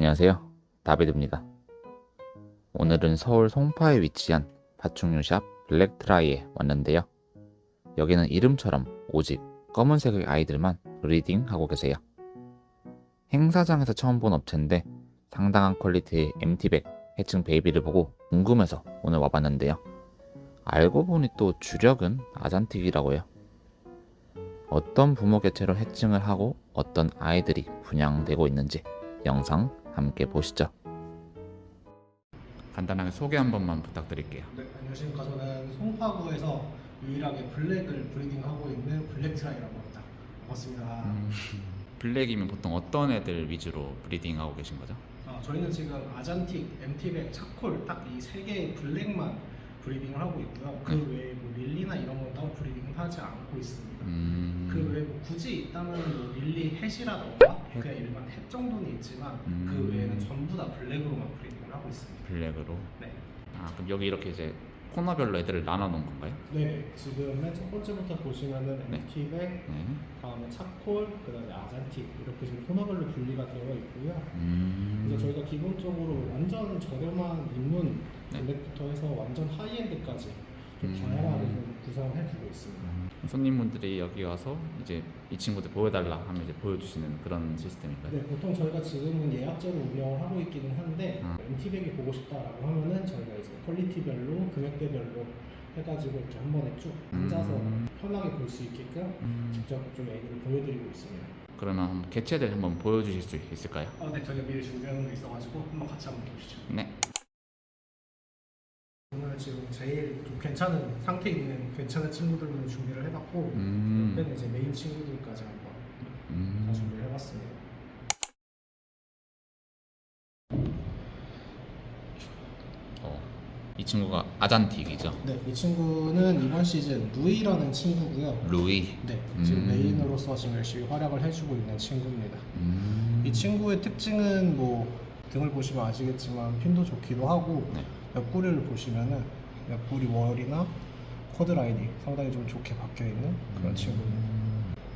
안녕하세요. 다비드입니다. 오늘은 서울 송파에 위치한 파충류샵 블랙트라이에 왔는데요. 여기는 이름처럼 오직 검은색의 아이들만 브리딩하고 계세요. 행사장에서 처음 본 업체인데 상당한 퀄리티의 MT백 해칭 베이비를 보고 궁금해서 오늘 와봤는데요. 알고 보니 또 주력은 아잔틱이라고요. 어떤 부모 개체로 해칭을 하고 어떤 아이들이 분양되고 있는지 영상 함께 보시죠. 간단하게 소개 한 번만 부탁드릴게요. 네, 안녕하십니까. 저는 송파구에서 유일하게 블랙을 브리딩하고 있는 블랙트라이라고 합니다. 반갑습니다. 음, 블랙이면 보통 어떤 애들 위주로 브리딩하고 계신 거죠? 아, 저희는 지금 아잔틱, MT백, 차콜 딱 이 세 개의 블랙만 브리딩을 하고 있고요. 그 네. 외에 뭐 릴리나 이런 건 따로 브리딩을 하지 않고 있습니다. 음, 그 외에 뭐 굳이 있다면 뭐 릴리 햇이라던가 햇. 그냥 일반 햇 정도는 있지만 음. 그 외에는 전부 다 블랙으로만 브리딩을 하고 있습니다. 블랙으로. 네. 아 그럼 여기 이렇게 이제 코너별로 애들을 나눠 놓은 건가요? 네, 지금 맨 첫 번째부터 보시면은 네. MT백, 네. 다음에 차콜, 그다음에 아잔틱 이렇게 지금 코너별로 분리가 되어 있고요. 음, 그래서 저희가 기본적으로 완전 저렴한 입문 네. 블랙부터 해서 완전 하이엔드까지 좀 음. 다양하게 좀 구성해두고 있습니다. 음, 손님분들이 여기 와서 이제 이 친구들 보여달라 하면 이제 보여주시는 그런 시스템인가요? 네, 보통 저희가 지금은 예약제로 운영을 하고 있기는 한데 아. MT백이 보고 싶다라고 하면은 저희가 이제 퀄리티별로 금액대별로 해가지고 이렇게 한 번에 쭉 앉아서 음. 편하게 볼 수 있게끔 음, 직접 좀 애들을 보여드리고 있습니다. 그러면 한번 개체들 한번 보여주실 수 있을까요? 아, 네, 저희가 미리 준비하는 게 있어가지고 한번 같이 한번 보시죠. 네. 지금 제일 좀 괜찮은 상태 있는 괜찮은 친구들로 준비를 해봤고 음, 옆에는 이제 메인 친구들까지 한번 다 음, 준비를 해봤습니다. 어, 이 친구가 아잔틱이죠? 네, 이 친구는 이번 시즌 루이라는 친구고요. 루이. 네, 지금 음. 메인으로서 지금 열심히 활약을 해주고 있는 친구입니다. 음, 이 친구의 특징은 뭐 등을 보시면 아시겠지만 핀도 좋기도 하고 네. 옆구리를 보시면은 옆구리 월이나 코드 라인이 상당히 좀 좋게 박혀 있는 그런 음. 친구입니다.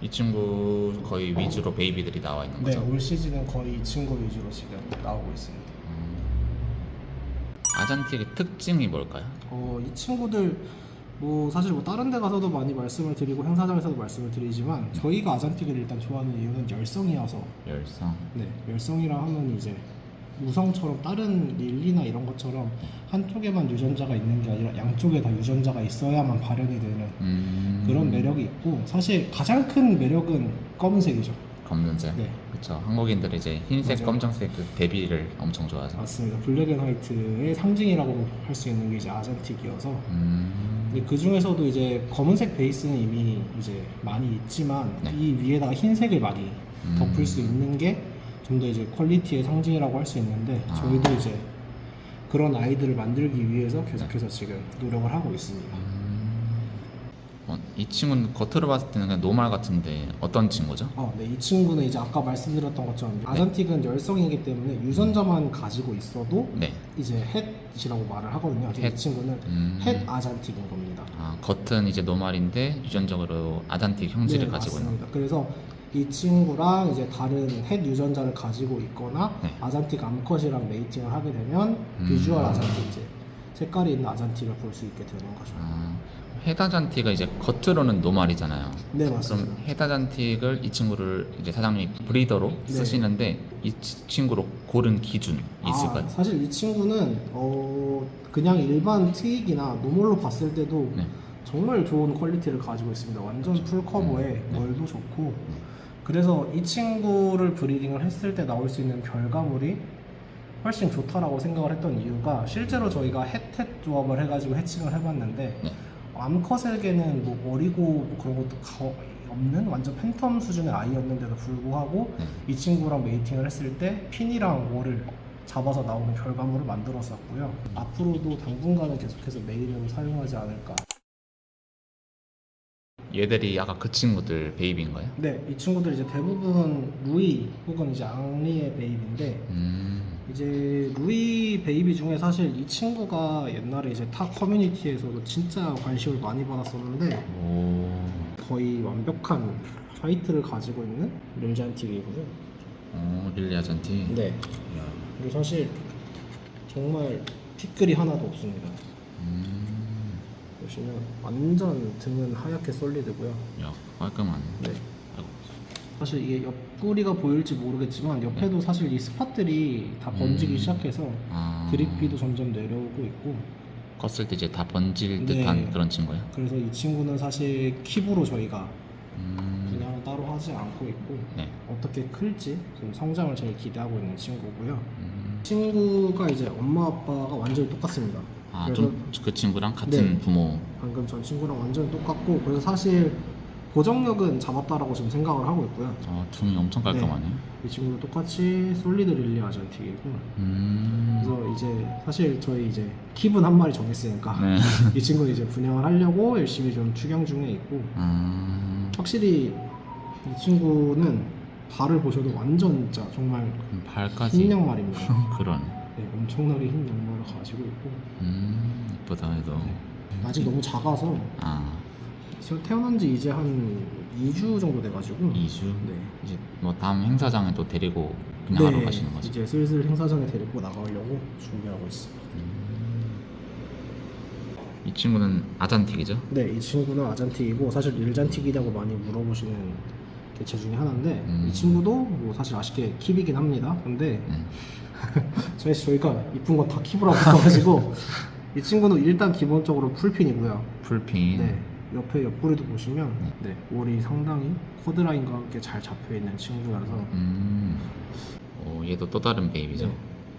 이 친구 거의 위주로 베이비들이 나와 있는 네, 거죠? 올 시즌은 거의 이 친구 위주로 지금 나오고 있습니다. 음, 아잔틱의 특징이 뭘까요? 어, 이 친구들 뭐 사실 뭐 다른 데 가서도 많이 말씀을 드리고 행사장에서도 말씀을 드리지만 저희가 아잔틱을 일단 좋아하는 이유는 열성이어서 열성. 네, 열성이라 하면 이제 우성처럼 다른 릴리나 이런 것처럼 한쪽에만 유전자가 있는 게 아니라 양쪽에 다 유전자가 있어야만 발현이 되는 음, 그런 매력이 있고 사실 가장 큰 매력은 검은색이죠. 검은색. 네. 그렇죠. 한국인들이 이제 흰색, 맞아요. 검정색 그 대비를 엄청 좋아하죠. 맞습니다. 블랙 앤 화이트의 상징이라고 할 수 있는 게 이제 아잔틱이어서 음, 근데 그 중에서도 이제 검은색 베이스는 이미 이제 많이 있지만 네. 이 위에다가 흰색을 많이 음. 덮을 수 있는 게 좀 더 이제 퀄리티의 상징이라고 할 수 있는데 아. 저희도 이제 그런 아이들을 만들기 위해서 계속해서 지금 노력을 하고 있습니다. 음. 어, 이 친구는 겉으로 봤을 때는 그냥 노말 같은데 어떤 친구죠? 어, 네, 이 친구는 이제 아까 말씀드렸던 것처럼 아잔틱은 열성이기 때문에 유전자만 가지고 있어도 네. 이제 햇이라고 말을 하거든요. 그래서 햇. 이 친구는 음. 햇 아잔틱인 겁니다. 아, 겉은 이제 노말인데 유전적으로 아잔틱 형질을 네, 가지고 있는. 맞습니다. 그래서 이 친구랑 이제 다른 햇 유전자를 가지고 있거나 네. 아잔틱 암컷이랑 메이팅을 하게 되면 음. 비주얼 아잔틱 이제 색깔이 있는 아잔틱을 볼수 있게 되는 거죠. 아, 헤다잔틱가 이제 겉으로는 노말이잖아요. 네 그럼 맞습니다. 헤다잔틱을 이 친구를 이제 사장님이 브리더로 네. 쓰시는데 이 치- 친구로 고른 기준 있을까요? 아, 사실 이 친구는 어 그냥 일반 트윅이나 노멀로 봤을 때도 네. 정말 좋은 퀄리티를 가지고 있습니다. 완전 풀 커버에 음, 네. 멀도 좋고 그래서 이 친구를 브리딩을 했을 때 나올 수 있는 결과물이 훨씬 좋다라고 생각을 했던 이유가 실제로 저희가 햇햇 조합을 해가지고 해칭을 해봤는데 네. 암컷에게는 뭐 머리고 뭐 그런 것도 거의 없는 완전 팬텀 수준의 아이였는데도 불구하고 네. 이 친구랑 메이팅을 했을 때 핀이랑 월을 잡아서 나오는 결과물을 만들었었고요. 앞으로도 당분간은 계속해서 메인으로 사용하지 않을까. 얘들이 아까 그 친구들 베이비인가요? 네, 이 친구들 이제 대부분 루이 혹은 이제 앙리의 베이비인데 음, 이제 루이 베이비 중에 사실 이 친구가 옛날에 이제 타 커뮤니티에서도 진짜 관심을 많이 받았었는데 오, 거의 완벽한 화이트를 가지고 있는 림잔틱이고요. 오 릴리 아잔틱. 네. 이야. 그리고 사실 정말 티끌이 하나도 없습니다. 음, 보시면 완전 등은 하얗게 솔리드고요. 야 깔끔하네. 네. 아이고. 사실 이게 옆구리가 보일지 모르겠지만 옆에도 사실 이 스팟들이 다 번지기 음. 시작해서 아, 드립비도 점점 내려오고 있고 껐을 때 이제 다 번질 네. 듯한 그런 친구예요. 그래서 이 친구는 사실 킵으로 저희가 음, 분양을 따로 하지 않고 있고 네. 어떻게 클지 지금 성장을 제일 기대하고 있는 친구고요. 음, 친구가 이제 엄마 아빠가 완전히 똑같습니다. 아, 좀 그 친구랑 같은 네. 부모. 방금 전 친구랑 완전히 똑같고 그래서 사실 고정력은 잡았다라고 지금 생각을 하고 있고요. 어, 등이 엄청 깔끔하네. 이 친구도 똑같이 솔리드 릴리 아전틱이고 음, 그래서 이제 사실 저희 이제 킵은 한 마리 정했으니까 네. 이 친구는 이제 분양을 하려고 열심히 좀 추경 중에 있고 음, 확실히 이 친구는 발을 보셔도 완전 진짜 정말 발까지. 흰 양말입니다. 그러 네. 네, 엄청나게 흰 양말을 가지고 있고 음, 이쁘다 해도. 아직 너무 작아서 아, 지금 태어난 지 이제 한 2주 정도 돼가지고 2주. 네. 이제 뭐 다음 행사장에 또 데리고 그냥 하러 가시는 거죠. 이제 슬슬 행사장에 데리고 나가려고 준비하고 있습니다. 이 친구는 아잔틱이죠? 네, 이 친구는 아잔틱이고 사실 일잔틱이냐고 많이 물어보시는 개체 중에 하나인데 음. 이 친구도 뭐 사실 아쉽게 킵이긴 합니다. 근데 네. 저희 저희가 이쁜 건 다 킵을 하고 있어가지고 이 친구는 일단 기본적으로 풀핀이고요. 풀핀. 네, 옆에 옆구리도 보시면 네, 올이 상당히 코드라인과 함께 잘 잡혀 있는 친구라서 음, 어, 얘도 또 다른 베이비죠? 네.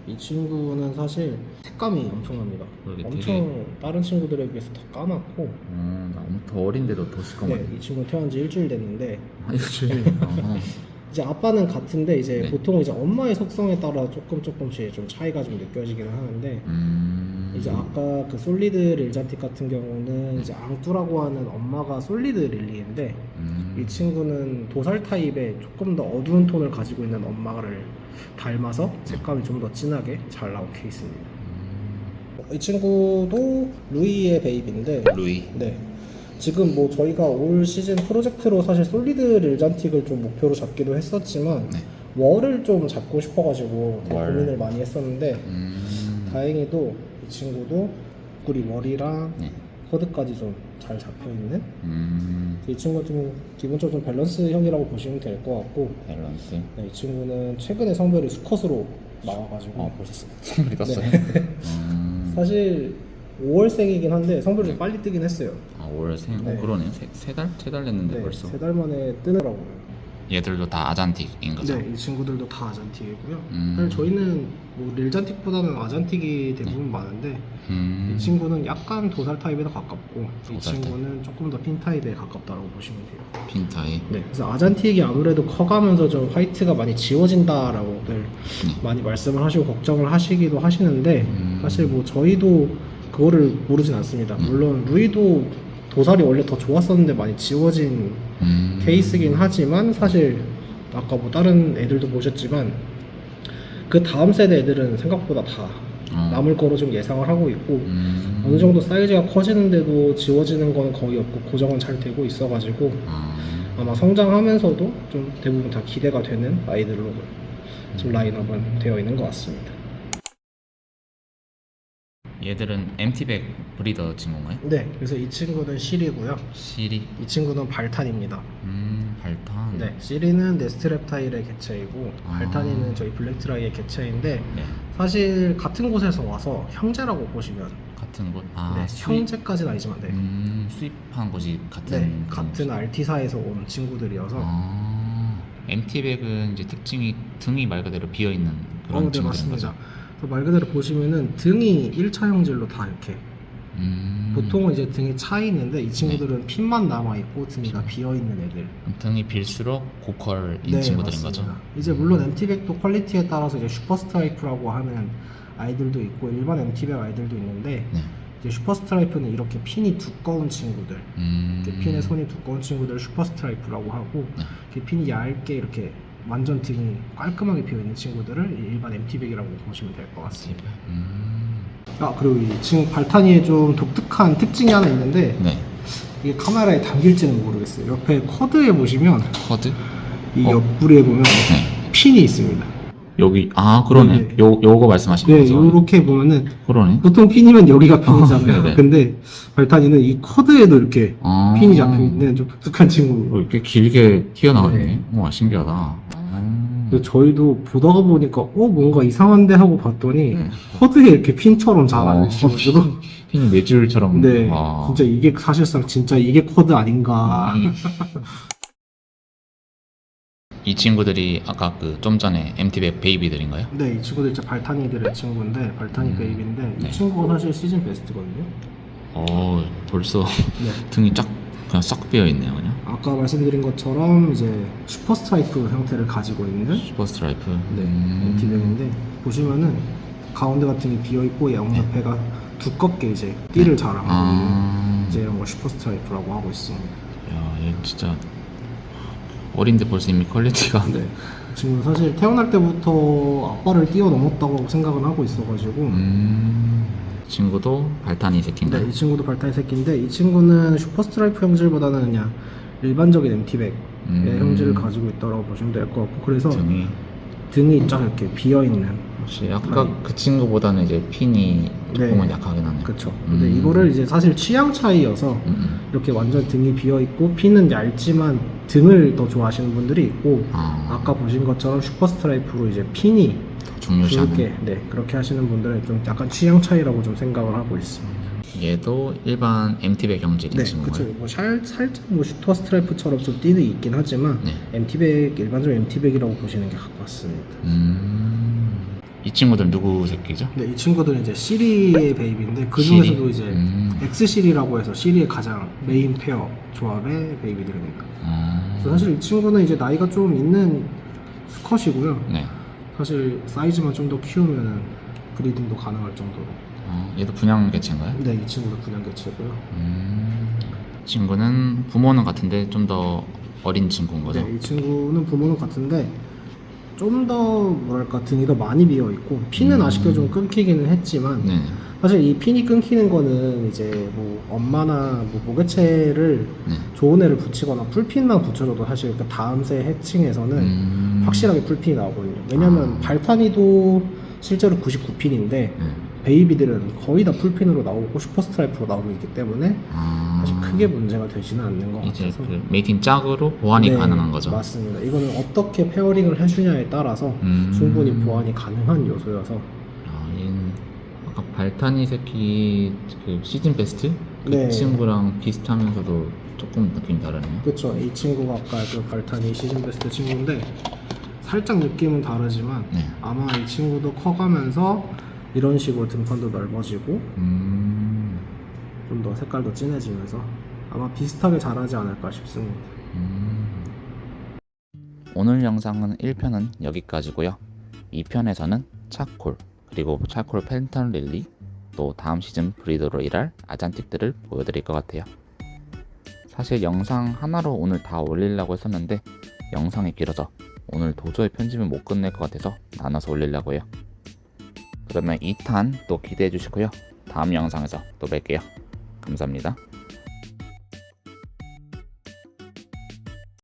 이 친구는 사실 색감이 엄청납니다. 엄청 되게- 다른 친구들에 비해서 더 까맣고 음, 너무 더 어린데도 더 시커먼. 네, 이 친구 태어난 지 일주일 됐는데 아, 이거 주인. 어, 이제 아빠는 같은데 이제 네. 보통 이제 엄마의 속성에 따라 조금 조금씩 좀 차이가 좀 느껴지기는 하는데 음, 이제 아까 그 솔리드 릴잔틱 같은 경우는 이제 앙뚜라고 하는 엄마가 솔리드 릴리인데 음, 이 친구는 도살 타입의 조금 더 어두운 톤을 가지고 있는 엄마를 닮아서 색감이 좀 더 진하게 잘 나온 케이스입니다. 이 친구도 루이의 베이비인데 루이. 네. 지금 뭐 저희가 올 시즌 프로젝트로 사실 솔리드 릴잔틱을 좀 목표로 잡기도 했었지만 네. 월을 좀 잡고 싶어가지고 되게 월. 고민을 많이 했었는데 음, 다행히도 이 친구도 우리 머리랑 네. 코드까지 좀 잘 잡혀 있는 음, 이 친구는 좀 기본적으로 좀 밸런스형이라고 보시면 될 것 같고 밸런스. 네, 이 친구는 최근에 성별이 수컷으로 나와가지고 어, 벌써 선물이 떴어요? 음, 사실 5월생이긴 한데 성별이 좀 빨리 뜨긴 했어요. 아, 올 생, 네. 어, 그러네. 세, 세 달? 세 달 됐는데 네, 벌써. 세 달 만에 뜨더라고요. 얘들도 다 아잔틱인 거죠? 네, 이 친구들도 다 아잔틱이고요. 음. 사실 저희는 뭐 릴잔틱보다는 아잔틱이 대부분 많은데 음, 이 친구는 약간 도살 타입에 더 가깝고 이 도살 타입. 친구는 조금 더 핀 타입에 가깝다고 보시면 돼요. 핀타이. 네, 그래서 아잔틱이 아무래도 커가면서 좀 화이트가 많이 지워진다라고들 네. 많이 말씀을 하시고 걱정을 하시기도 하시는데 음. 사실 뭐 저희도 그거를 모르진 않습니다. 물론 루이도 도살이 원래 더 좋았었는데 많이 지워진 음, 케이스긴 하지만 사실 아까 뭐 다른 애들도 보셨지만 그 다음 세대 애들은 생각보다 다 어. 남을 거로 좀 예상을 하고 있고 음, 어느 정도 사이즈가 커지는데도 지워지는 건 거의 없고 고정은 잘 되고 있어가지고 아, 아마 성장하면서도 좀 대부분 다 기대가 되는 아이들로 지금 라인업은 되어 있는 것 같습니다. 얘들은 MT백 브리더 친구인가요? 네, 그래서 이 친구는 실이고요. 시리. 이 친구는 발탄입니다. 음, 발탄. 네, 시리는 네스트랩타일의 개체이고 아. 발탄이는 저희 블랙트라이의 개체인데 네. 사실 같은 곳에서 와서 형제라고 보시면 같은 곳. 아, 네, 수입. 형제까지는 아니지만 네, 음, 수입한 곳이 같은. 네 그런 같은 곳이- 알티사에서 온 친구들이어서 아, MT백은 이제 특징이 등이 말 그대로 비어 있는 그런 어, 네, 친구들인 맞습니다. 거죠. 그래서 말 그대로 보시면은 등이 1차 형질로 다 이렇게 음, 보통은 이제 등이 차 있는데 이 친구들은 핀만 남아 있고 등이 다 비어 있는 애들. 등이 빌수록 고퀄인 네, 친구들인. 거죠. 이제 물론 MT백도 퀄리티에 따라서 이제 슈퍼 스트라이프라고 하는 아이들도 있고 일반 MT백 아이들도 있는데 네. 이제 슈퍼 스트라이프는 이렇게 핀이 두꺼운 친구들, 음, 이렇게 핀의 손이 두꺼운 친구들 을 슈퍼 스트라이프라고 하고 네. 이렇게 핀이 얇게 이렇게 완전 등이 깔끔하게 비어 있는 친구들을 일반 MT백이라고 보시면 될 것 같습니다. 음, 아 그리고 이 친구 발탄이의 좀 독특한 특징이 하나 있는데 네. 이게 카메라에 담길지는 모르겠어요. 옆에 코드에 보시면 커드? 이 어. 옆구리에 보면 네. 핀이 있습니다. 여기 아 그러네. 네. 요 요거 말씀하신 네, 거죠? 이렇게 보면은 그러네. 보통 핀이면 여기가 핀이잖아요. 아, 네네. 근데 발탄이는 이 커드에도 이렇게 아. 핀이 잡혀 있는 좀 독특한 친구. 어, 이렇게 길게 튀어나오네. 네. 와 신기하다. 음. 그래서 저희도 보다가 보니까 어 뭔가 이상한데 하고 봤더니 네. 커드에 이렇게 핀처럼 어. 있어가지고 핀이 네 줄처럼. 네 와. 진짜 이게 사실상 진짜 이게 코드 아닌가 음. 이 친구들이 아까 그 좀 전에 MT백 베이비들인가요? 네 이 친구들 진짜 발탄이들의 친구인데 발탄이 음. 베이비인데 네. 이 친구가 사실 시즌 베스트거든요 어 벌써 네 등이 쫙 그냥 싹 비어 있네요, 그냥. 아까 말씀드린 것처럼 이제 슈퍼 스트라이프 형태를 가지고 있는 슈퍼 스트라이프. 네 음. MT백인데 보시면은 가운데 같은 게 비어 있고 양옆에가 두껍게 이제 띠를 자랑하고 있는 네. 아. 이제 이런 걸 슈퍼 스트라이프라고 하고 있습니다. 야, 얘 진짜 어린데 벌써 이미 퀄리티가. 네. 지금 사실 태어날 때부터 아빠를 뛰어넘었다고 생각은 하고 있어가지고 음. 친구도 발탄이 새끼인가요? 네, 이 친구도 발타이 새끼인데 이 친구는 슈퍼 스트라이프 형질보다는 그냥 일반적인 MT백의 음. 형질을 가지고 있다고 보시면 될 것 같고 그래서 등이 등이 쫙 이렇게 비어 있는 혹시 아까 그 친구보다는 이제 핀이 조금은 네. 약하긴 하네요. 그쵸. 근데 음. 이거를 이제 사실 취향 차이여서 음, 음. 이렇게 완전 등이 비어 있고 핀은 얇지만 등을 더 좋아하시는 분들이 있고 아, 아까 보신 것처럼 슈퍼 스트라이프로 이제 핀이 중요시하는. 굵게 네 그렇게 하시는 분들은 좀 약간 취향 차이라고 좀 생각을 하고 있습니다. 얘도 일반 MT백 형질인 네, 친구인가요? 그쵸. 뭐 살, 살짝 뭐 슈퍼 스트라이프처럼 좀 띠는 있긴 하지만 네. MT백 일반적인 MT백이라고 보시는 게 가깝습니다. 음. 이 친구들 누구 새끼죠? 근데 이 친구들은 이제 시리의 베이비인데 그 중에서도 시리? 이제 음. X 시리라고 해서 시리의 가장 메인 페어 조합의 베이비들입니다. 아. 그래서 사실 이 친구는 이제 나이가 좀 있는 수컷이고요. 네. 사실 사이즈만 좀 더 키우면 브리딩도 가능할 정도로. 어, 얘도 분양 개체인가요? 네, 이 친구도 분양 개체고요. 음. 친구는 부모는 같은데 좀 더 어린 친구인 거죠? 네, 이 친구는 부모는 같은데 좀 더 뭐랄까 등이 더 많이 비어 있고 피는 음. 아쉽게 좀 끊기기는 했지만 네. 사실 이 핀이 끊기는 거는 이제 뭐 엄마나 뭐 모개체를 네. 좋은 애를 붙이거나 풀핀만 붙여줘도 사실 그 다음 새 해칭에서는 음. 확실하게 풀핀이 나오거든요. 왜냐면 아. 발탄이도 실제로 99핀인데 네. 베이비들은 거의 다 풀핀으로 나오고 슈퍼 스트라이프로 나오고 있기 때문에 아. 사실 크게 문제가 되지는 않는 것 이제 같아서 그 메이팅 짝으로 보완이 네, 가능한 거죠. 맞습니다. 이거는 어떻게 페어링을 해주냐에 따라서 음. 충분히 보완이 가능한 요소여서 아, 얘는 아까 발탄이 새끼 그 시즌 베스트 그 네. 친구랑 비슷하면서도 조금 느낌이 다르네요. 그렇죠. 이 친구가 아까 그 발탄이 시즌 베스트 친구인데 살짝 느낌은 다르지만 네. 아마 이 친구도 커가면서 이런 식으로 등판도 넓어지고 음. 좀 더 색깔도 진해지면서 아마 비슷하게 자라지 않을까 싶습니다. 음. 오늘 영상은 1편은 여기까지고요. 2편에서는 차콜 그리고 차콜 펜턴 릴리 또 다음 시즌 브리더로 일할 아잔틱들을 보여드릴 것 같아요. 사실 영상 하나로 오늘 다 올리려고 했었는데 영상이 길어서 오늘 도저히 편집을 못 끝낼 것 같아서 나눠서 올리려고 해요. 그러면 2탄 또 기대해 주시고요. 다음 영상에서 또 뵐게요. 감사합니다.